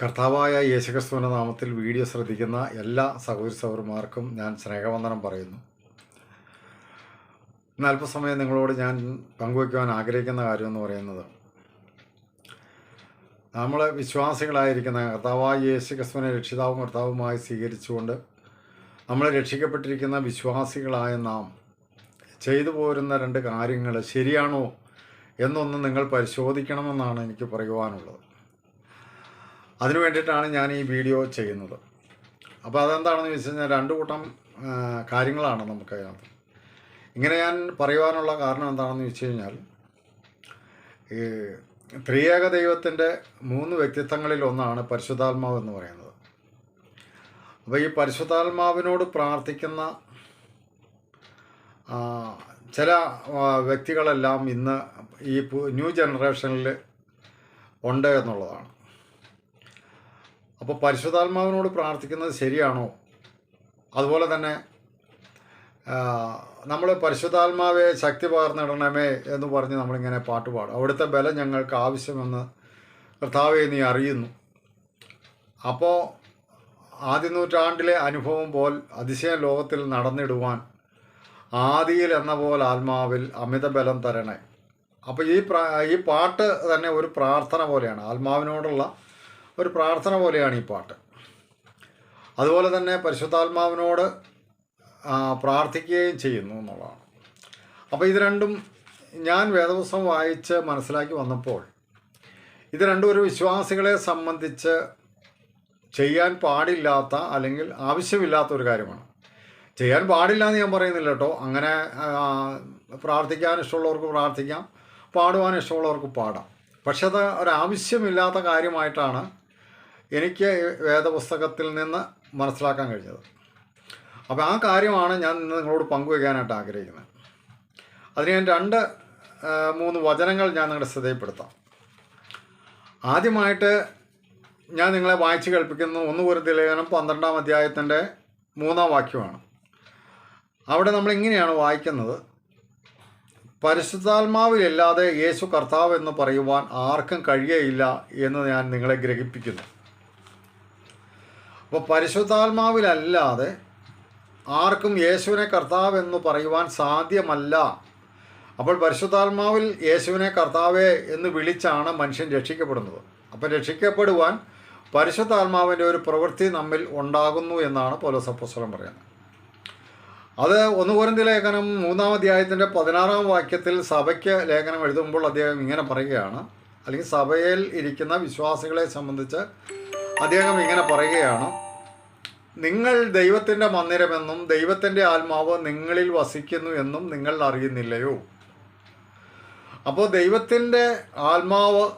കർത്താവായ യേശുക്രിസ്തുവിന്റെ നാമത്തിൽ വീഡിയോ ശ്രദ്ധിക്കുന്ന എല്ലാ സഹോദരി സഹോദരന്മാർക്കും ഞാൻ സ്നേഹവന്ദനം പറയുന്നു. ഇന്ന് അല്പസമയം നിങ്ങളോട് ഞാൻ പങ്കുവയ്ക്കുവാൻ ആഗ്രഹിക്കുന്ന കാര്യമെന്ന് പറയുന്നത് നമ്മൾ വിശ്വാസികളായിരിക്കുന്ന കർത്താവായ യേശുക്രിസ്തുവിനെ രക്ഷിതാവും കർത്താവുമായി സ്വീകരിച്ചുകൊണ്ട് നമ്മൾ രക്ഷിക്കപ്പെട്ടിരിക്കുന്ന വിശ്വാസികളായ നാം ചെയ്തു പോരുന്ന രണ്ട് കാര്യങ്ങൾ ശരിയാണോ എന്നൊന്ന് നിങ്ങൾ പരിശോധിക്കണമെന്നാണ് എനിക്ക് പറയുവാനുള്ളത്. അതിനു വേണ്ടിയിട്ടാണ് ഞാൻ ഈ വീഡിയോ ചെയ്യുന്നത്. അപ്പോൾ അതെന്താണെന്ന് വെച്ച് കഴിഞ്ഞാൽ രണ്ട് കൂട്ടം കാര്യങ്ങളാണ് നമുക്ക് അതിനകത്ത്. ഇങ്ങനെ ഞാൻ പറയുവാനുള്ള കാരണം എന്താണെന്ന് വെച്ച് കഴിഞ്ഞാൽ ഈ ത്രിയേക ദൈവത്തിന്റെ മൂന്ന് വ്യക്തിത്വങ്ങളിൽ ഒന്നാണ് പരിശുദ്ധാത്മാവ് എന്ന് പറയുന്നത്. അപ്പോൾ ഈ പരിശുദ്ധാത്മാവിനോട് പ്രാർത്ഥിക്കുന്ന ചില വ്യക്തികളെല്ലാം ഇന്ന് ഈ ന്യൂ ജനറേഷനിൽ ഉണ്ട് എന്നുള്ളതാണ്. അപ്പോൾ പരിശുദ്ധാത്മാവിനോട് പ്രാർത്ഥിക്കുന്നത് ശരിയാണോ? അതുപോലെ തന്നെ നമ്മൾ പരിശുദ്ധാത്മാവെ ശക്തി പകർന്നിടണമേ എന്ന് പറഞ്ഞ് നമ്മളിങ്ങനെ പാട്ട് പാടും. അവിടുത്തെ ബലം ഞങ്ങൾക്ക് ആവശ്യമെന്ന് കർത്താവെ നീ അറിയുന്നു. അപ്പോൾ ആദ്യ നൂറ്റാണ്ടിലെ അനുഭവം പോൽ അതിശയ ലോകത്തിൽ നടന്നിടുവാൻ ആദിയിൽ എന്ന പോലെ ആത്മാവിൽ അമിത ബലം തരണേ. അപ്പോൾ ഈ ഈ പാട്ട് തന്നെ ഒരു പ്രാർത്ഥന പോലെയാണ്. ആത്മാവിനോടുള്ള ഒരു പ്രാർത്ഥന പോലെയാണ് ഈ പാട്ട്. അതുപോലെ തന്നെ പരിശുദ്ധാത്മാവിനോട് പ്രാർത്ഥിക്കുകയും ചെയ്യുന്നു എന്നുള്ളതാണ്. അപ്പോൾ ഇത് രണ്ടും ഞാൻ വേദപുസ്തകം വായിച്ച് മനസ്സിലാക്കി വന്നപ്പോൾ ഇത് രണ്ടും ഒരു വിശ്വാസികളെ സംബന്ധിച്ച് ചെയ്യാൻ പാടില്ലാത്ത അല്ലെങ്കിൽ ആവശ്യമില്ലാത്ത ഒരു കാര്യമാണ്. ചെയ്യാൻ പാടില്ല എന്ന് ഞാൻ പറയുന്നില്ല കേട്ടോ. അങ്ങനെ പ്രാർത്ഥിക്കാൻ ഇഷ്ടമുള്ളവർക്ക് പ്രാർത്ഥിക്കാം പാടുവാൻ ഇഷ്ടമുള്ളവർക്ക് പാടാം. പക്ഷെ അത് ഒരാവശ്യമില്ലാത്ത കാര്യമായിട്ടാണ് എനിക്ക് വേദപുസ്തകത്തിൽ നിന്ന് മനസ്സിലാക്കാൻ കഴിഞ്ഞത്. അപ്പോൾ ആ കാര്യമാണ് ഞാൻ ഇന്ന് നിങ്ങളോട് പങ്കുവയ്ക്കാനായിട്ട് ആഗ്രഹിക്കുന്നത്. അതിന് ഞാൻ രണ്ട് മൂന്ന് വചനങ്ങൾ ഞാൻ നിങ്ങളുടെ ശ്രദ്ധയിൽപ്പെടുത്താം. ആദ്യമായിട്ട് ഞാൻ നിങ്ങളെ വായിച്ച് കേൾപ്പിക്കുന്ന. ഒന്ന് ഒരു ലേഖനം പന്ത്രണ്ടാം അധ്യായത്തിന്റെ മൂന്നാം വാക്യമാണ്. അവിടെ നമ്മൾ ഇങ്ങനെയാണ് വായിക്കുന്നത്. പരിശുദ്ധാത്മാവിലില്ലാതെ യേശു കർത്താവ് എന്ന് പറയുവാൻ ആർക്കും കഴിയയില്ല എന്ന് ഞാൻ നിങ്ങളെ ഗ്രഹിപ്പിക്കുന്നു. അപ്പോൾ പരിശുദ്ധാത്മാവിലല്ലാതെ ആർക്കും യേശുവിനെ കർത്താവ് എന്ന് പറയുവാൻ സാധ്യമല്ല. അപ്പോൾ പരിശുദ്ധാത്മാവിൽ യേശുവിനെ കർത്താവേ എന്ന് വിളിച്ചാണ് മനുഷ്യൻ രക്ഷിക്കപ്പെടുന്നത്. അപ്പോൾ രക്ഷിക്കപ്പെടുവാൻ പരിശുദ്ധാത്മാവിന്റെ ഒരു പ്രവൃത്തി നമ്മിൽ ഉണ്ടാകുന്നു എന്നാണ് പൗലോസപ്പസ്വലം പറയുന്നത്. അത് ഒന്ന് കോരിന്തി ലേഖനം മൂന്നാം അധ്യായത്തിന്റെ പതിനാറാം വാക്യത്തിൽ സഭയ്ക്ക് ലേഖനം എഴുതുമ്പോൾ അദ്ദേഹം ഇങ്ങനെ പറയുകയാണ്. അല്ലെങ്കിൽ സഭയിൽ ഇരിക്കുന്ന വിശ്വാസികളെ സംബന്ധിച്ച് അദ്ദേഹം ഇങ്ങനെ പറയുകയാണ് നിങ്ങൾ ദൈവത്തിന്റെ മന്ദിരമെന്നും ദൈവത്തിന്റെ ആത്മാവ് നിങ്ങളിൽ വസിക്കുന്നു എന്നും നിങ്ങൾ അറിയുന്നില്ലയോ? അപ്പോൾ ദൈവത്തിന്റെ ആത്മാവ്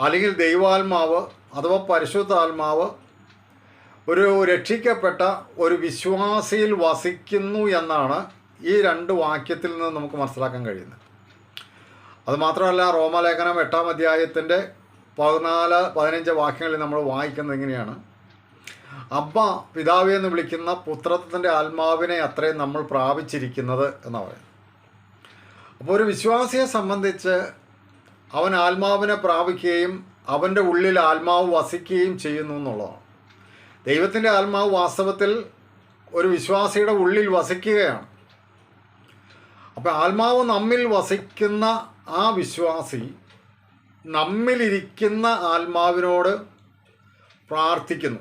അല്ലെങ്കിൽ ദൈവാത്മാവ് അഥവാ പരിശുദ്ധ ആത്മാവ് ഒരു രക്ഷിക്കപ്പെട്ട ഒരു വിശ്വാസിയിൽ വസിക്കുന്നു എന്നാണ് ഈ രണ്ട് വാക്യത്തിൽ നിന്ന് നമുക്ക് മനസ്സിലാക്കാൻ കഴിയുന്നത്. അതുമാത്രമല്ല റോമലേഖനം എട്ടാം അധ്യായത്തിന്റെ പതിനാല് പതിനഞ്ച് വാക്യങ്ങളിൽ നമ്മൾ വായിക്കുന്നത് എങ്ങനെയാണ്? അബ്ബ പിതാവി എന്ന് വിളിക്കുന്ന പുത്രത്വത്തിന്റെ ആത്മാവിനെ അത്രയും നമ്മൾ പ്രാപിച്ചിരിക്കുന്നത് എന്നാണ് പറയുന്നത്. അപ്പോൾ ഒരു വിശ്വാസിയെ സംബന്ധിച്ച് അവൻ ആത്മാവിനെ പ്രാപിക്കുകയും അവന്റെ ഉള്ളിൽ ആത്മാവ് വസിക്കുകയും ചെയ്യുന്നു എന്നുള്ളതാണ്. ദൈവത്തിന്റെ ആത്മാവ് വാസ്തവത്തിൽ ഒരു വിശ്വാസിയുടെ ഉള്ളിൽ വസിക്കുകയാണ്. അപ്പോൾ ആത്മാവ് നമ്മിൽ വസിക്കുന്ന ആ വിശ്വാസി നമ്മിലിരിക്കുന്ന ആത്മാവിനോട് പ്രാർത്ഥിക്കുന്നു.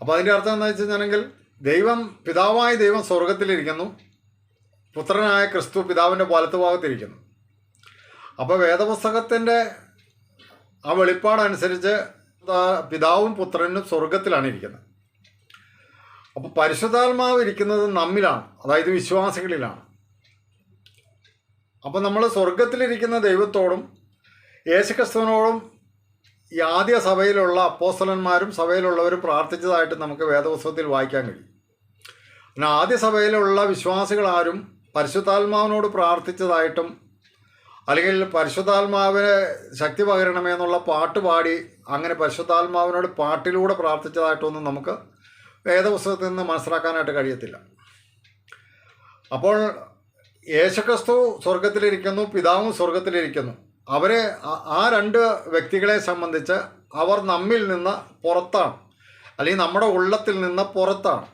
അപ്പോൾ അതിന്റെ അർത്ഥം എന്താ വെച്ച് കഴിഞ്ഞാൽ ദൈവം പിതാവായ ദൈവം സ്വർഗത്തിലിരിക്കുന്നു പുത്രനായ ക്രിസ്തു പിതാവിന്റെ വലത്തുഭാഗത്തിരിക്കുന്നു. അപ്പോൾ വേദപുസ്തകത്തിന്റെ ആ വെളിപ്പാടനുസരിച്ച് പിതാവും പുത്രനും സ്വർഗത്തിലാണ് ഇരിക്കുന്നത് അപ്പോൾ പരിശുദ്ധാത്മാവ് ഇരിക്കുന്നത് നമ്മിലാണ്. അതായത് വിശ്വാസികളിലാണ്. അപ്പോൾ നമ്മൾ സ്വർഗത്തിലിരിക്കുന്ന ദൈവത്തോടും യേശുക്രിസ്തുവിനോടും ഈ ആദ്യ സഭയിലുള്ള അപ്പോസ്തലന്മാരും സഭയിലുള്ളവർ പ്രാർത്ഥിച്ചതായിട്ട് നമുക്ക് വേദപുസ്തകത്തിൽ വായിക്കാൻ കഴിയും. പിന്നെ ആദ്യ സഭയിലുള്ള വിശ്വാസികളാരും പരിശുദ്ധാത്മാവിനോട് പ്രാർത്ഥിച്ചതായിട്ടും അല്ലെങ്കിൽ പരിശുദ്ധാത്മാവിനെ ശക്തി പകരണമേ എന്നുള്ള പാട്ട് പാടി അങ്ങനെ പരിശുദ്ധാത്മാവിനോട് പാട്ടിലൂടെ പ്രാർത്ഥിച്ചതായിട്ടൊന്നും നമുക്ക് വേദപുസ്തകത്തിൽ നിന്ന് മനസ്സിലാക്കാനായിട്ട് കഴിയത്തില്ല. അപ്പോൾ യേശുക്രിസ്തു സ്വർഗത്തിലിരിക്കുന്നു പിതാവും സ്വർഗത്തിലിരിക്കുന്നു അവരെ ആ- രണ്ട് വ്യക്തികളെ സംബന്ധിച്ച് അവർ നമ്മിൽ നിന്ന് പുറത്താണ്. അല്ലെങ്കിൽ നമ്മുടെ ഉള്ളത്തിൽ നിന്ന് പുറത്താണ്.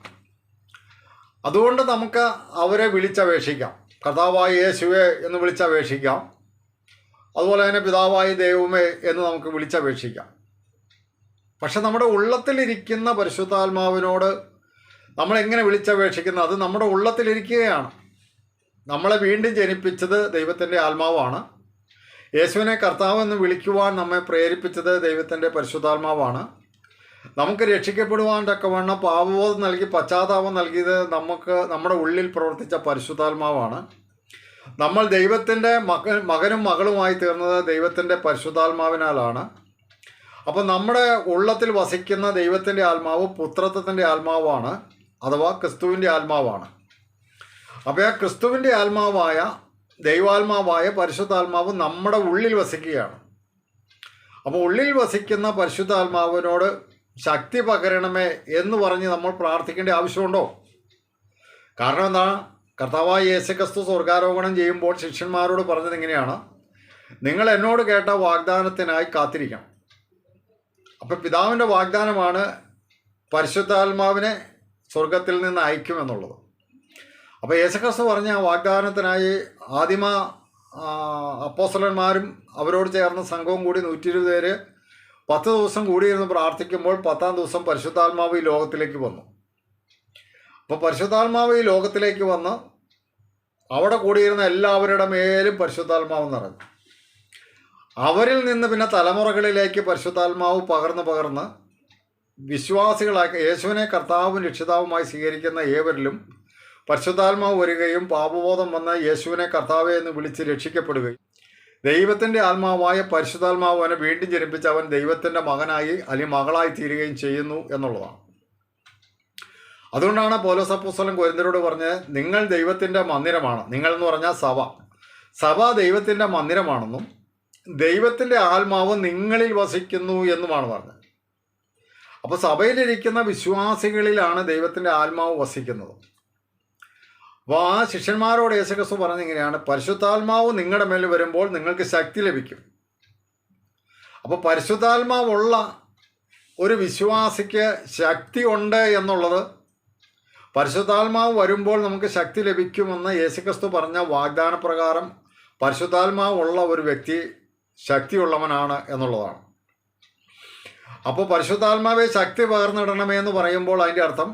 അതുകൊണ്ട് നമുക്ക് അവരെ വിളിച്ചപേക്ഷിക്കാം. കർത്താവായ യേശുവെ എന്ന് വിളിച്ചപേക്ഷിക്കാം. അതുപോലെ തന്നെ പിതാവായ ദൈവമേ എന്ന് നമുക്ക് വിളിച്ചപേക്ഷിക്കാം. പക്ഷെ നമ്മുടെ ഉള്ളത്തിലിരിക്കുന്ന പരിശുദ്ധാത്മാവിനോട് നമ്മൾ എങ്ങനെ വിളിച്ചപേക്ഷിക്കുന്നത്? അത് നമ്മുടെ ഉള്ളത്തിലിരിക്കുകയാണ്. നമ്മളെ വീണ്ടും ജനിപ്പിച്ചത് ദൈവത്തിന്റെ ആത്മാവാണ്. യേശുവിനെ കർത്താവ് എന്ന് വിളിക്കുവാൻ നമ്മെ പ്രേരിപ്പിച്ചത് ദൈവത്തിന്റെ പരിശുദ്ധാത്മാവാണ്. നമുക്ക് രക്ഷിക്കപ്പെടുവാൻ തക്കവണ്ണം പാപബോധം നൽകി പശ്ചാത്താപം നൽകിയത് നമുക്ക് നമ്മുടെ ഉള്ളിൽ പ്രവർത്തിച്ച പരിശുദ്ധാത്മാവാണ്. നമ്മൾ ദൈവത്തിന്റെ മക മകനും മകളുമായി തീർന്നത് ദൈവത്തിന്റെ പരിശുദ്ധാത്മാവിനാലാണ്. അപ്പോൾ നമ്മുടെ ഉള്ളത്തിൽ വസിക്കുന്ന ദൈവത്തിന്റെ ആത്മാവ് പുത്രത്വത്തിന്റെ ആത്മാവാണ് അഥവാ ക്രിസ്തുവിന്റെ ആത്മാവാണ്. അപ്പോൾ ആ ക്രിസ്തുവിന്റെ ആത്മാവായ ദൈവാത്മാവായ പരിശുദ്ധാത്മാവ് നമ്മുടെ ഉള്ളിൽ വസിക്കുകയാണ്. അപ്പോൾ ഉള്ളിൽ വസിക്കുന്ന പരിശുദ്ധാത്മാവിനോട് ശക്തി പകരണമേ എന്ന് പറഞ്ഞ് നമ്മൾ പ്രാർത്ഥിക്കേണ്ട ആവശ്യമുണ്ടോ? കാരണം എന്താ? കർത്താവായ യേശുക്രിസ്തു സ്വർഗാരോപണം ചെയ്യുമ്പോൾ ശിഷ്യന്മാരോട് പറഞ്ഞത് ഇങ്ങനെയാണ്. നിങ്ങൾ എന്നോട് കേട്ട വാഗ്ദാനത്തിനായി കാത്തിരിക്കണം. അപ്പം പിതാവിന്റെ വാഗ്ദാനമാണ് പരിശുദ്ധാത്മാവിനെ സ്വർഗത്തിൽ നിന്ന് അയക്കുമെന്നുള്ളത്. അപ്പോൾ യേശുക്രിസ്തു പറഞ്ഞ വാഗ്ദാനത്തിനായി ആദിമ അപ്പോസ്റ്റലന്മാരും അവരോട് ചേർന്ന സംഘവും കൂടി നൂറ്റി ഇരുപത് പേര് പത്ത് ദിവസം കൂടിയിരുന്ന് പ്രാർത്ഥിക്കുമ്പോൾ പത്താം ദിവസം പരിശുദ്ധാത്മാവ് ഈ ലോകത്തിലേക്ക് വന്നു. അപ്പോൾ പരിശുദ്ധാത്മാവ് ഈ ലോകത്തിലേക്ക് വന്ന് അവിടെ കൂടിയിരുന്ന എല്ലാവരുടെ മേലും പരിശുദ്ധാത്മാവ് നിറഞ്ഞു. അവരിൽ നിന്ന് പിന്നെ തലമുറകളിലേക്ക് പരിശുദ്ധാത്മാവ് പകർന്ന് പകർന്ന് വിശ്വാസികളാക്കി യേശുവിനെ കർത്താവും രക്ഷിതാവുമായി സ്വീകരിക്കുന്ന ഏവരിലും പരിശുദ്ധാത്മാവ് വരികയും പാപബോധം വന്ന് യേശുവിനെ കർത്താവെ എന്ന് വിളിച്ച് രക്ഷിക്കപ്പെടുകയും. ദൈവത്തിന്റെ ആത്മാവായ പരിശുദ്ധാത്മാവ് അവനെ വീണ്ടും ജനിപ്പിച്ച് അവൻ ദൈവത്തിന്റെ മകനായി അല്ലെങ്കിൽ മകളായി തീരുകയും ചെയ്യുന്നു എന്നുള്ളതാണ്. അതുകൊണ്ടാണ് പോലോസപ്പൂസ്വലം കൊരിന്തരോട് പറഞ്ഞത് നിങ്ങൾ ദൈവത്തിന്റെ മന്ദിരമാണ്. നിങ്ങൾ എന്ന് പറഞ്ഞാൽ സഭ. സഭ ദൈവത്തിന്റെ മന്ദിരമാണെന്നും ദൈവത്തിന്റെ ആത്മാവ് നിങ്ങളിൽ വസിക്കുന്നു എന്നുമാണ് പറഞ്ഞത്. അപ്പോൾ സഭയിലിരിക്കുന്ന വിശ്വാസികളിലാണ് ദൈവത്തിന്റെ ആത്മാവ് വസിക്കുന്നത്. അപ്പോൾ ആ ശിഷ്യന്മാരോട് യേശുക്രിസ്തു പറഞ്ഞിങ്ങനെയാണ് പരിശുദ്ധാത്മാവ് നിങ്ങളുടെ മേൽ വരുമ്പോൾ നിങ്ങൾക്ക് ശക്തി ലഭിക്കും. അപ്പോൾ പരിശുദ്ധാത്മാവുള്ള ഒരു വിശ്വാസിക്ക് ശക്തി ഉണ്ട് എന്നുള്ളത് പരിശുദ്ധാത്മാവ് വരുമ്പോൾ നമുക്ക് ശക്തി ലഭിക്കുമെന്ന് യേശുക്രിസ്തു പറഞ്ഞ വാഗ്ദാന വാഗ്ദാനപ്രകാരം പരിശുദ്ധാത്മാവുള്ള ഒരു വ്യക്തി ശക്തിയുള്ളവനാണ് എന്നുള്ളതാണ്. അപ്പോൾ പരിശുദ്ധാത്മാവെ ശക്തി പകർന്നിടണമേ എന്ന് പറയുമ്പോൾ അതിന്റെ അർത്ഥം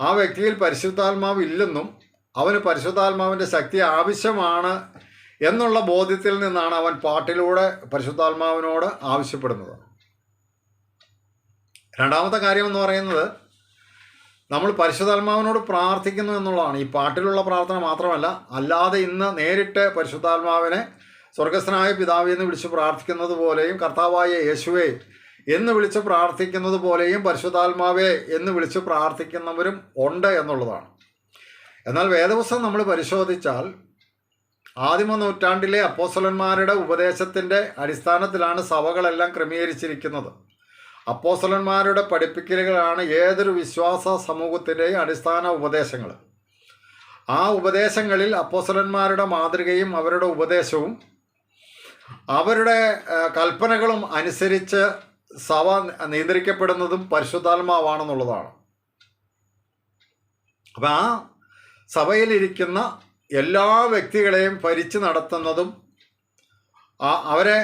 ആ വ്യക്തിയിൽ പരിശുദ്ധാത്മാവ് ഇല്ലെന്നും അവന് പരിശുദ്ധാത്മാവിന്റെ ശക്തി ആവശ്യമാണ് എന്നുള്ള ബോധ്യത്തിൽ നിന്നാണ് അവൻ പാട്ടിലൂടെ പരിശുദ്ധാത്മാവിനോട് ആവശ്യപ്പെടുന്നത്. രണ്ടാമത്തെ കാര്യം എന്ന് പറയുന്നത് നമ്മൾ പരിശുദ്ധാത്മാവിനോട് പ്രാർത്ഥിക്കുന്നു എന്നുള്ളതാണ്. ഈ പാട്ടിലുള്ള പ്രാർത്ഥന മാത്രമല്ല അല്ലാതെ ഇന്ന് നേരിട്ട് പരിശുദ്ധാത്മാവിനെ സ്വർഗസ്ഥനായ പിതാവ് എന്ന് വിളിച്ച് പ്രാർത്ഥിക്കുന്നത് പോലെയും കർത്താവായ യേശുവേ എന്ന് വിളിച്ച് പ്രാർത്ഥിക്കുന്നത് പോലെയും പരിശുദ്ധാത്മാവേ എന്ന് വിളിച്ച് പ്രാർത്ഥിക്കുന്നവരും ഉണ്ട് എന്നുള്ളതാണ്. എന്നാൽ വേദപുസ്തകം നമ്മൾ പരിശോധിച്ചാൽ ആദിമ നൂറ്റാണ്ടിലെ അപ്പോസ്തലന്മാരുടെ ഉപദേശത്തിന്റെ അടിസ്ഥാനത്തിലാണ് സഭകളെല്ലാം ക്രമീകരിച്ചിരിക്കുന്നത്. അപ്പോസ്തലന്മാരുടെ പഠിപ്പിക്കലുകളാണ് ഏതൊരു വിശ്വാസ സമൂഹത്തിന്റെയും അടിസ്ഥാന ഉപദേശങ്ങൾ. ആ ഉപദേശങ്ങളിൽ അപ്പോസ്തലന്മാരുടെ മാതൃകയും അവരുടെ ഉപദേശവും അവരുടെ കൽപ്പനകളും അനുസരിച്ച് സഭ നിയന്ത്രിക്കപ്പെടുന്നതും പരിശുദ്ധാത്മാവാണെന്നുള്ളതാണ്. അപ്പം ആ സഭയിലിരിക്കുന്ന എല്ലാ വ്യക്തികളെയും ഭരിച്ചു നടത്തുന്നതും അവരെ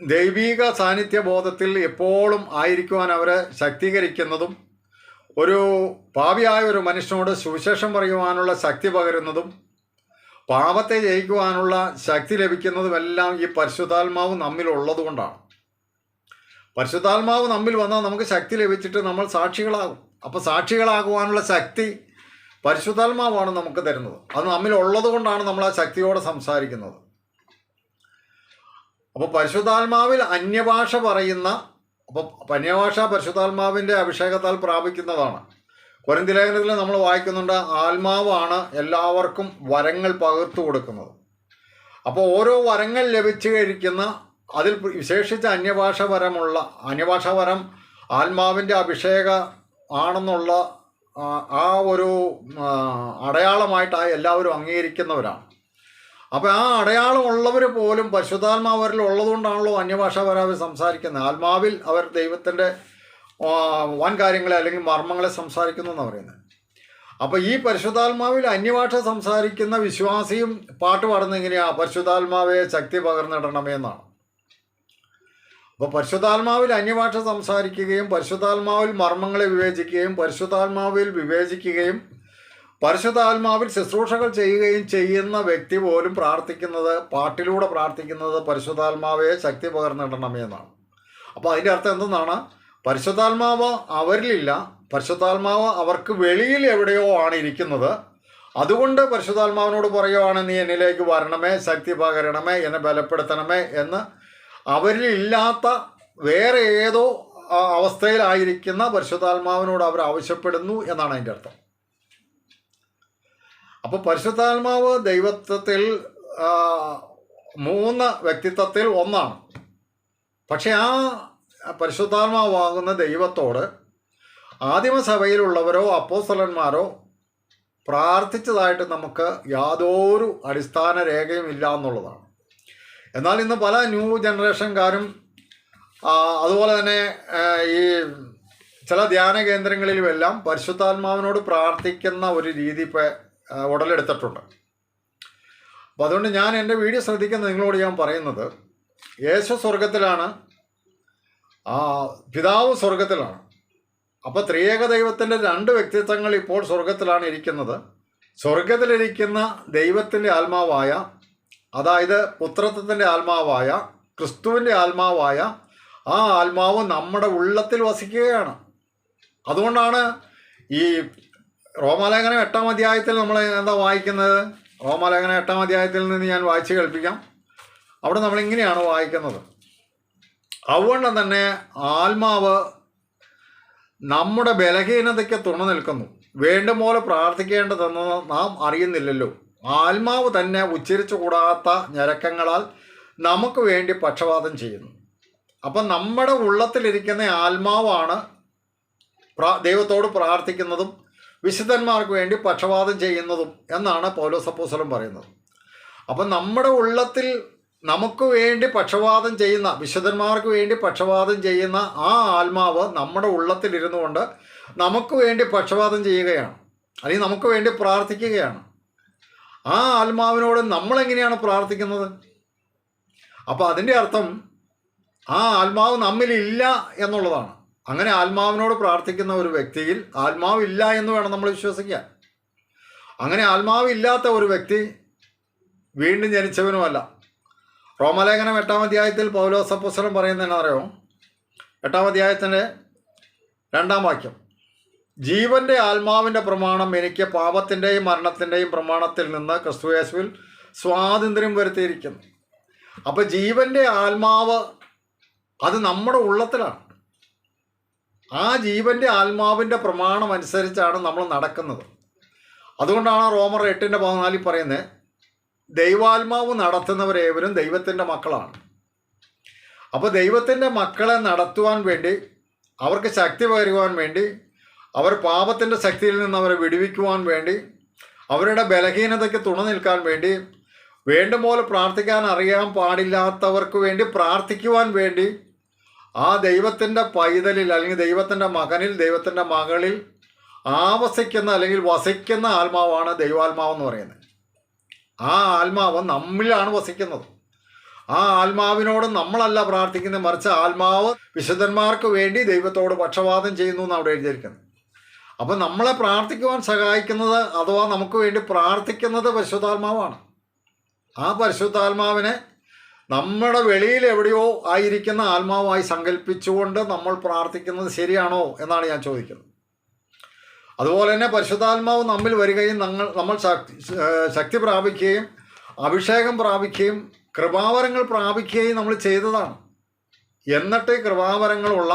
ദൈവീക സാന്നിധ്യബോധത്തിൽ എപ്പോഴും ആയിരിക്കുവാൻ അവരെ ശക്തീകരിക്കുന്നതും ഒരു പാപിയായ ഒരു മനുഷ്യനോട് സുവിശേഷം പറയുവാനുള്ള ശക്തി പകരുന്നതും പാപത്തെ ജയിക്കുവാനുള്ള ശക്തി ലഭിക്കുന്നതുമെല്ലാം ഈ പരിശുദ്ധാത്മാവ് നമ്മിൽ ഉള്ളതുകൊണ്ടാണ്. പരിശുദ്ധാത്മാവ് നമ്മിൽ വന്നാൽ നമുക്ക് ശക്തി ലഭിച്ചിട്ട് നമ്മൾ സാക്ഷികളാകും. അപ്പോൾ സാക്ഷികളാകുവാനുള്ള ശക്തി പരിശുദ്ധാത്മാവാണ് നമുക്ക് തരുന്നത്. അത് നമ്മിലുള്ളത് കൊണ്ടാണ് നമ്മൾ ആ ശക്തിയോടെ സംസാരിക്കുന്നത്. അപ്പോൾ പരിശുദ്ധാത്മാവിൽ അന്യഭാഷ പറയുന്ന അപ്പോൾ അന്യഭാഷ പരിശുദ്ധാത്മാവിന്റെ അഭിഷേകത്താൽ പ്രാപിക്കുന്നതാണ്. കൊരന്തിലേഖനത്തിൽ നമ്മൾ വായിക്കുന്നുണ്ട് ആത്മാവാണ് എല്ലാവർക്കും വരങ്ങൾ പകർത്തു കൊടുക്കുന്നത്. അപ്പോൾ ഓരോ വരങ്ങൾ ലഭിച്ചു കഴിക്കുന്ന അതിൽ വിശേഷിച്ച അന്യഭാഷ വരമുള്ള അന്യഭാഷ വരം ആത്മാവിന്റെ അഭിഷേക ആണെന്നുള്ള ആ, ഒരു അടയാളമായിട്ടായി എല്ലാവരും അംഗീകരിക്കുന്നവരാണ്. അപ്പോൾ ആ അടയാളം ഉള്ളവർ പോലും പരിശുദ്ധാത്മാവ് അവരിൽ ഉള്ളതുകൊണ്ടാണല്ലോ അന്യഭാഷ പരാവർ സംസാരിക്കുന്നത്. ആത്മാവിൽ അവർ ദൈവത്തിന്റെ വൻ കാര്യങ്ങളെ അല്ലെങ്കിൽ മർമ്മങ്ങളെ സംസാരിക്കുന്നു എന്നാണ് പറയുന്നത്. അപ്പോൾ ഈ പരിശുദ്ധാത്മാവിൽ അന്യഭാഷ സംസാരിക്കുന്ന വിശ്വാസിയും പാട്ട് പാടുന്ന എങ്ങനെയാ? പരിശുദ്ധാത്മാവെ ശക്തി പകർന്നിടണമേ എന്നാണ്. അപ്പോൾ പരിശുദ്ധാത്മാവിൽ അന്യഭാഷ സംസാരിക്കുകയും പരിശുദ്ധാത്മാവിൽ മർമ്മങ്ങളെ വിവേചിക്കുകയും പരിശുദ്ധാത്മാവിൽ വിവേചിക്കുകയും പരിശുദ്ധാത്മാവിൽ ശുശ്രൂഷകൾ ചെയ്യുകയും ചെയ്യുന്ന വ്യക്തി പോലും പ്രാർത്ഥിക്കുന്നത് പാട്ടിലൂടെ പ്രാർത്ഥിക്കുന്നത് പരിശുദ്ധാത്മാവെ ശക്തി പകർന്നിടണമേ എന്നാണ്. അപ്പോൾ അതിന്റെ അർത്ഥം എന്തെന്നാണ്? പരിശുദ്ധാത്മാവ് അവരിലില്ല. പരിശുദ്ധാത്മാവ് അവർക്ക് വെളിയിൽ എവിടെയോ ആണ് ഇരിക്കുന്നത്. അതുകൊണ്ട് പരിശുദ്ധാത്മാവിനോട് പറയുവാണ് നീ എന്നിലേക്ക് വരണമേ ശക്തി പകരണമേ എന്നെ ബലപ്പെടുത്തണമേ എന്ന് അവരിൽ ഇല്ലാത്ത വേറെ ഏതോ അവസ്ഥയിലായിരിക്കുന്ന പരിശുദ്ധാത്മാവിനോട് അവർ ആവശ്യപ്പെടുന്നു എന്നാണ് അതിന്റെ അർത്ഥം. അപ്പോൾ പരിശുദ്ധാത്മാവ് ദൈവത്വത്തിൽ മൂന്ന് വ്യക്തിത്വത്തിൽ ഒന്നാണ്. പക്ഷേ ആ പരിശുദ്ധാത്മാവാകുന്ന ദൈവത്തോട് ആദിമസഭയിലുള്ളവരോ അപ്പോസ്തലന്മാരോ പ്രാർത്ഥിച്ചതായിട്ട് നമുക്ക് യാതൊരു അടിസ്ഥാന രേഖയും ഇല്ല എന്നുള്ളതാണ്. എന്നാൽ ഇന്ന് പല ന്യൂ ജനറേഷൻകാരും അതുപോലെ തന്നെ ഈ ചില ധ്യാന കേന്ദ്രങ്ങളിലുമെല്ലാം പരിശുദ്ധാത്മാവിനോട് പ്രാർത്ഥിക്കുന്ന ഒരു രീതി ഇപ്പോൾ ഉടലെടുത്തിട്ടുണ്ട്. അപ്പോൾ അതുകൊണ്ട് ഞാൻ എന്റെ വീഡിയോ ശ്രദ്ധിക്കുന്ന നിങ്ങളോട് ഞാൻ പറയുന്നത് യേശു സ്വർഗത്തിലാണ് പിതാവ് സ്വർഗത്തിലാണ് അപ്പോൾ ത്രിയേക ദൈവത്തിന്റെ രണ്ട് വ്യക്തിത്വങ്ങൾ ഇപ്പോൾ സ്വർഗത്തിലാണ് ഇരിക്കുന്നത്. സ്വർഗത്തിലിരിക്കുന്ന ദൈവത്തിന്റെ ആത്മാവായ അതായത് പുത്രത്വത്തിന്റെ ആത്മാവായ ക്രിസ്തുവിന്റെ ആത്മാവായ ആ ആത്മാവ് നമ്മുടെ ഉള്ളത്തിൽ വസിക്കുകയാണ്. അതുകൊണ്ടാണ് ഈ റോമാലേഖനം എട്ടാം അധ്യായത്തിൽ നമ്മൾ എന്താ വായിക്കുന്നത്? റോമാലേഖനം എട്ടാം അധ്യായത്തിൽ നിന്ന് ഞാൻ വായിച്ച് കേൾപ്പിക്കാം. അവിടെ നമ്മൾ ഇങ്ങനെയാണ് വായിക്കുന്നത്. അതുകൊണ്ട് തന്നെ ആത്മാവ് നമ്മുടെ ബലഹീനതയ്ക്ക് തുണ നിൽക്കുന്നു. വേണ്ടും പോലെ പ്രാർത്ഥിക്കേണ്ടതെന്ന് നാം അറിയുന്നില്ലല്ലോ. ആത്മാവ് തന്നെ ഉച്ചരിച്ചു കൂടാത്ത ഞരക്കങ്ങളാൽ നമുക്ക് വേണ്ടി പക്ഷപാതം ചെയ്യുന്നു. അപ്പം നമ്മുടെ ഉള്ളത്തിലിരിക്കുന്ന ആത്മാവാണ് ദൈവത്തോട് പ്രാർത്ഥിക്കുന്നതും വിശുദ്ധന്മാർക്ക് വേണ്ടി പക്ഷപാതം ചെയ്യുന്നതും എന്നാണ് പൗലോസപ്പോസലം പറയുന്നത്. അപ്പം നമ്മുടെ ഉള്ളത്തിൽ നമുക്ക് വേണ്ടി പക്ഷപാതം ചെയ്യുന്ന വിശുദ്ധന്മാർക്ക് വേണ്ടി പക്ഷപാതം ചെയ്യുന്ന ആ ആത്മാവ് നമ്മുടെ ഉള്ളത്തിലിരുന്നു കൊണ്ട് നമുക്ക് വേണ്ടി പക്ഷപാതം ചെയ്യുകയാണ്. അല്ലെങ്കിൽ നമുക്ക് വേണ്ടി പ്രാർത്ഥിക്കുകയാണ്. ആ ആത്മാവിനോട് നമ്മളെങ്ങനെയാണ് പ്രാർത്ഥിക്കുന്നത്? അപ്പോൾ അതിന്റെ അർത്ഥം ആ ആത്മാവ് നമ്മിലില്ല എന്നുള്ളതാണ്. അങ്ങനെ ആത്മാവിനോട് പ്രാർത്ഥിക്കുന്ന ഒരു വ്യക്തിയിൽ ആത്മാവില്ല എന്ന് വേണം നമ്മൾ വിശ്വസിക്കാൻ. അങ്ങനെ ആത്മാവില്ലാത്ത ഒരു വ്യക്തി വീണ്ടും ജനിച്ചവനുമല്ല. റോമലേഖനം എട്ടാം അധ്യായത്തിൽ പൗലോസപ്പുസ്തകം പറയുന്നത് എട്ടാം അധ്യായത്തിന്റെ രണ്ടാം വാക്യം. ജീവന്റെ ആത്മാവിന്റെ പ്രമാണം എനിക്ക് പാപത്തിന്റെയും മരണത്തിന്റെയും പ്രമാണത്തിൽ നിന്ന് ക്രിസ്തുയേശുവിൽ സ്വാതന്ത്ര്യം വരുത്തിയിരിക്കുന്നു. അപ്പോൾ ജീവന്റെ ആത്മാവ് അത് നമ്മുടെ ഉള്ളത്തിലാണ്. ആ ജീവന്റെ ആത്മാവിന്റെ പ്രമാണം അനുസരിച്ചാണ് നമ്മൾ നടക്കുന്നത്. അതുകൊണ്ടാണ് റോമർ എട്ടിന്റെ പതിനാലിൽ പറയുന്നത് ദൈവാത്മാവ് നടത്തുന്നവരേവരും ദൈവത്തിന്റെ മക്കളാണ്. അപ്പോൾ ദൈവത്തിന്റെ മക്കളെ നടത്തുവാൻ വേണ്ടി അവർക്ക് ശക്തി പകരുവാൻ വേണ്ടി അവർ പാപത്തിന്റെ ശക്തിയിൽ നിന്ന് അവരെ വിടുവിക്കുവാൻ വേണ്ടി അവരുടെ ബലഹീനതയ്ക്ക് തുണ നിൽക്കാൻ വേണ്ടി വേണ്ടും പോലെ പ്രാർത്ഥിക്കാൻ അറിയാൻ പാടില്ലാത്തവർക്ക് വേണ്ടി പ്രാർത്ഥിക്കുവാൻ വേണ്ടി ആ ദൈവത്തിന്റെ പൈതലിൽ അല്ലെങ്കിൽ ദൈവത്തിന്റെ മകനിൽ ദൈവത്തിന്റെ മകളിൽ ആവസിക്കുന്ന അല്ലെങ്കിൽ വസിക്കുന്ന ആത്മാവാണ് ദൈവാത്മാവെന്ന് പറയുന്നത്. ആ ആത്മാവ് നമ്മിലാണ് വസിക്കുന്നത്. ആ ആത്മാവിനോട് നമ്മളല്ല പ്രാർത്ഥിക്കുന്നത്. മറിച്ച് ആത്മാവ് വിശുദ്ധന്മാർക്ക് വേണ്ടി ദൈവത്തോട് പക്ഷപാതം ചെയ്യുന്നു എന്ന് അവിടെ എഴുതിയിരിക്കുന്നത്. അപ്പം നമ്മളെ പ്രാർത്ഥിക്കുവാൻ സഹായിക്കുന്നത് അഥവാ നമുക്ക് വേണ്ടി പ്രാർത്ഥിക്കുന്നത് പരിശുദ്ധാത്മാവാണ്. ആ പരിശുദ്ധാത്മാവിനെ നമ്മുടെ വെളിയിൽ എവിടെയോ ആയിരിക്കുന്ന ആത്മാവായി സങ്കല്പിച്ചുകൊണ്ട് നമ്മൾ പ്രാർത്ഥിക്കുന്നത് ശരിയാണോ എന്നാണ് ഞാൻ ചോദിക്കുന്നത്. അതുപോലെ തന്നെ പരിശുദ്ധാത്മാവ് നമ്മിൽ വരികയും നമ്മൾ നമ്മൾ ശക്തി ശക്തി പ്രാപിക്കുകയും അഭിഷേകം പ്രാപിക്കുകയും കൃപാവരങ്ങൾ പ്രാപിക്കുകയും നമ്മൾ ചെയ്തതാണ്. എന്നിട്ട് കൃപാവരങ്ങളുള്ള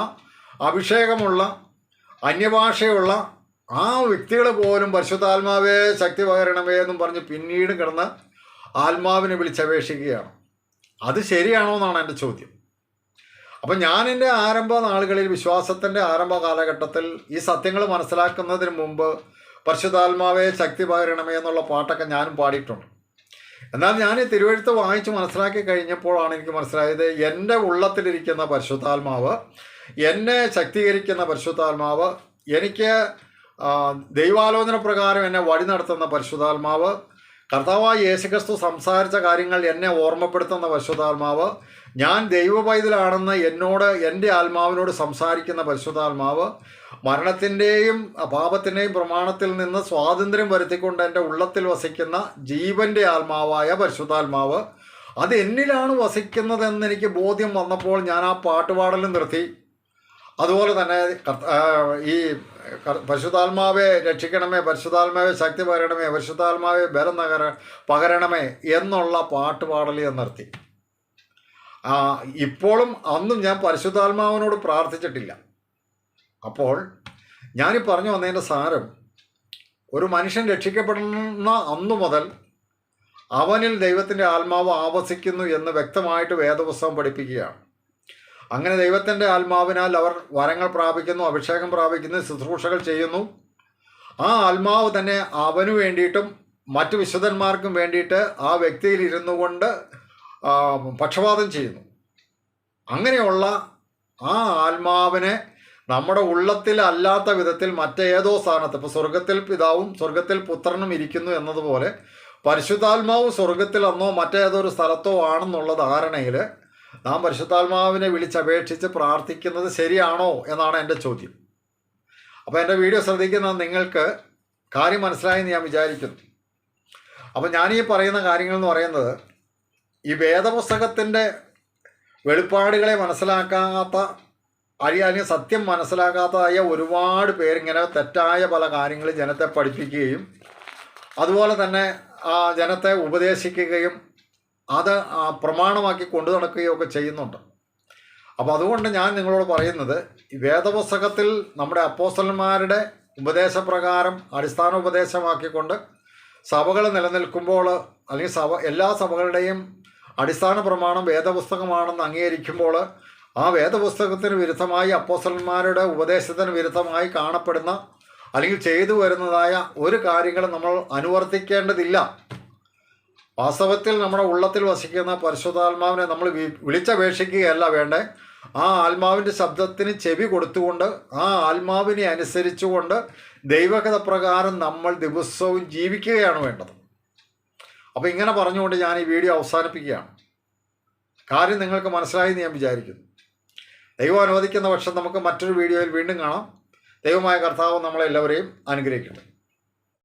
അഭിഷേകമുള്ള അന്യഭാഷയുള്ള ആ വ്യക്തികളെ പോലും പരിശുദ്ധാത്മാവേ ശക്തി പകരണമേ എന്നും പറഞ്ഞ് പിന്നീട് കിടന്ന് ആത്മാവിനെ വിളിച്ചപേക്ഷിക്കുകയാണ് അത് ശരിയാണോ എന്നാണ് എന്റെ ചോദ്യം. അപ്പം ഞാൻ എന്റെ ആരംഭ നാളുകളിൽ വിശ്വാസത്തിന്റെ ആരംഭ കാലഘട്ടത്തിൽ ഈ സത്യങ്ങൾ മനസ്സിലാക്കുന്നതിന് മുമ്പ് പരിശുദ്ധാത്മാവെ ശക്തി പകരണമേ എന്നുള്ള പാട്ടൊക്കെ ഞാനും പാടിയിട്ടുണ്ട്. എന്നാൽ ഞാൻ ഈ തിരുവഴുത്ത് വായിച്ച് മനസ്സിലാക്കി കഴിഞ്ഞപ്പോഴാണ് എനിക്ക് മനസ്സിലായത് എന്റെ ഉള്ളത്തിലിരിക്കുന്ന പരിശുദ്ധാത്മാവ് എന്നെ ശക്തീകരിക്കുന്ന പരിശുദ്ധാത്മാവ് എനിക്ക് ദൈവാലോചന പ്രകാരം എന്നെ വഴി നടത്തുന്ന പരിശുദ്ധാത്മാവ് കർത്താവായി യേശുക്രിസ്തു സംസാരിച്ച കാര്യങ്ങൾ എന്നെ ഓർമ്മപ്പെടുത്തുന്ന പരിശുദ്ധാത്മാവ് ഞാൻ ദൈവപൈതലാണെന്ന് എന്നോട് എന്റെ ആത്മാവിനോട് സംസാരിക്കുന്ന പരിശുദ്ധാത്മാവ് മരണത്തിന്റെയും പാപത്തിന്റെയും പ്രമാണത്തിൽ നിന്ന് സ്വാതന്ത്ര്യം വരുത്തിക്കൊണ്ട് എന്റെ ഉള്ളത്തിൽ വസിക്കുന്ന ജീവന്റെ ആത്മാവായ പരിശുദ്ധാത്മാവ് അത് എന്നിലാണ് വസിക്കുന്നതെന്ന് എനിക്ക് ബോധ്യം വന്നപ്പോൾ ഞാൻ ആ പാട്ടുപാടലും നിർത്തി. അതുപോലെ തന്നെ ഈ പരിശുദ്ധാത്മാവെ രക്ഷിക്കണമേ പരിശുദ്ധാത്മാവെ ശക്തി പകരണമേ പരിശുദ്ധാത്മാവെ ബലം നഗര പകരണമേ എന്നുള്ള പാട്ട് പാടൽ ഞാൻ നിർത്തി ഇപ്പോഴും അന്നും ഞാൻ പരിശുദ്ധാത്മാവിനോട് പ്രാർത്ഥിച്ചിട്ടില്ല. അപ്പോൾ ഞാനീ പറഞ്ഞു വന്നതിന്റെ സാരം ഒരു മനുഷ്യൻ രക്ഷിക്കപ്പെടുന്ന അന്നു മുതൽ അവനിൽ ദൈവത്തിന്റെ ആത്മാവ് ആവസിക്കുന്നു എന്ന് വ്യക്തമായിട്ട് വേദപുസ്തകം പഠിപ്പിക്കുകയാണ്. അങ്ങനെ ദൈവത്തിന്റെ ആത്മാവിനാൽ അവർ വരങ്ങൾ പ്രാപിക്കുന്നു അഭിഷേകം പ്രാപിക്കുന്നു ശുശ്രൂഷകൾ ചെയ്യുന്നു. ആ ആത്മാവ് തന്നെ അവനു വേണ്ടിയിട്ടും മറ്റു വിശുദ്ധന്മാർക്കും വേണ്ടിയിട്ട് ആ വ്യക്തിയിൽ ഇരുന്നു കൊണ്ട് പക്ഷപാതം ചെയ്യുന്നു. അങ്ങനെയുള്ള ആ ആത്മാവിനെ നമ്മുടെ ഉള്ളത്തിൽ അല്ലാത്ത വിധത്തിൽ മറ്റേതോ സ്ഥാനത്ത് ഇപ്പോൾ സ്വർഗത്തിൽ പിതാവും സ്വർഗത്തിൽ പുത്രനും ഇരിക്കുന്നു എന്നതുപോലെ പരിശുദ്ധാത്മാവ് സ്വർഗത്തിലെന്നോ മറ്റേതൊരു സ്ഥലത്തോ ആണെന്നുള്ള ധാരണയിൽ നാം പരിശുദ്ധാത്മാവിനെ വിളിച്ചപേക്ഷിച്ച് പ്രാർത്ഥിക്കുന്നത് ശരിയാണോ എന്നാണ് എന്റെ ചോദ്യം. അപ്പോൾ എന്റെ വീഡിയോ ശ്രദ്ധിക്കുന്ന നിങ്ങൾക്ക് കാര്യം മനസ്സിലായെന്ന് ഞാൻ വിചാരിക്കുന്നു. അപ്പോൾ ഞാനീ പറയുന്ന കാര്യങ്ങൾ എന്ന് പറയുന്നത് ഈ വേദപുസ്തകത്തിന്റെ വെളിപ്പാടുകളെ മനസ്സിലാക്കാത്ത അല്ലെങ്കിൽ സത്യം മനസ്സിലാക്കാത്തതായ ഒരുപാട് പേരിങ്ങനെ തെറ്റായ പല കാര്യങ്ങൾ ജനത്തെ പഠിപ്പിക്കുകയും അതുപോലെ തന്നെ ആ ജനത്തെ ഉപദേശിക്കുകയും അത് പ്രമാണമാക്കി കൊണ്ടു നടക്കുകയൊക്കെ ചെയ്യുന്നുണ്ട്. അപ്പോൾ അതുകൊണ്ട് ഞാൻ നിങ്ങളോട് പറയുന്നത് വേദപുസ്തകത്തിൽ നമ്മുടെ അപ്പോസ്റ്റലന്മാരുടെ ഉപദേശപ്രകാരം അടിസ്ഥാന ഉപദേശമാക്കിക്കൊണ്ട് സഭകൾ നിലനിൽക്കുമ്പോൾ അല്ലെങ്കിൽ സഭ എല്ലാ സഭകളുടെയും അടിസ്ഥാന പ്രമാണം വേദപുസ്തകമാണെന്ന് അംഗീകരിക്കുമ്പോൾ ആ വേദപുസ്തകത്തിന് വിരുദ്ധമായി അപ്പോസ്റ്റലന്മാരുടെ ഉപദേശത്തിന് വിരുദ്ധമായി കാണപ്പെടുന്ന അല്ലെങ്കിൽ ചെയ്തു വരുന്നതായ ഒരു കാര്യങ്ങളും നമ്മൾ അനുവർത്തിക്കേണ്ടതില്ല. വാസ്തവത്തിൽ നമ്മുടെ ഉള്ളത്തിൽ വസിക്കുന്ന പരിശുദ്ധാത്മാവിനെ നമ്മൾ വിളിച്ചപേക്ഷിക്കുകയല്ല വേണ്ടേ. ആ ആത്മാവിന്റെ ശബ്ദത്തിന് ചെവി കൊടുത്തുകൊണ്ട് ആ ആത്മാവിനെ അനുസരിച്ചുകൊണ്ട് ദൈവകഥ പ്രകാരം നമ്മൾ ദിവസവും ജീവിക്കുകയാണ് വേണ്ടത്. അപ്പോൾ ഇങ്ങനെ പറഞ്ഞുകൊണ്ട് ഞാൻ ഈ വീഡിയോ അവസാനിപ്പിക്കുകയാണ്. കാര്യം നിങ്ങൾക്ക് മനസ്സിലായി എന്ന് ഞാൻ വിചാരിക്കുന്നു. ദൈവം അനുവദിക്കുന്ന പക്ഷം നമുക്ക് മറ്റൊരു വീഡിയോയിൽ വീണ്ടും കാണാം. ദൈവമായ കർത്താവ് നമ്മളെല്ലാവരെയും അനുഗ്രഹിക്കട്ടെ.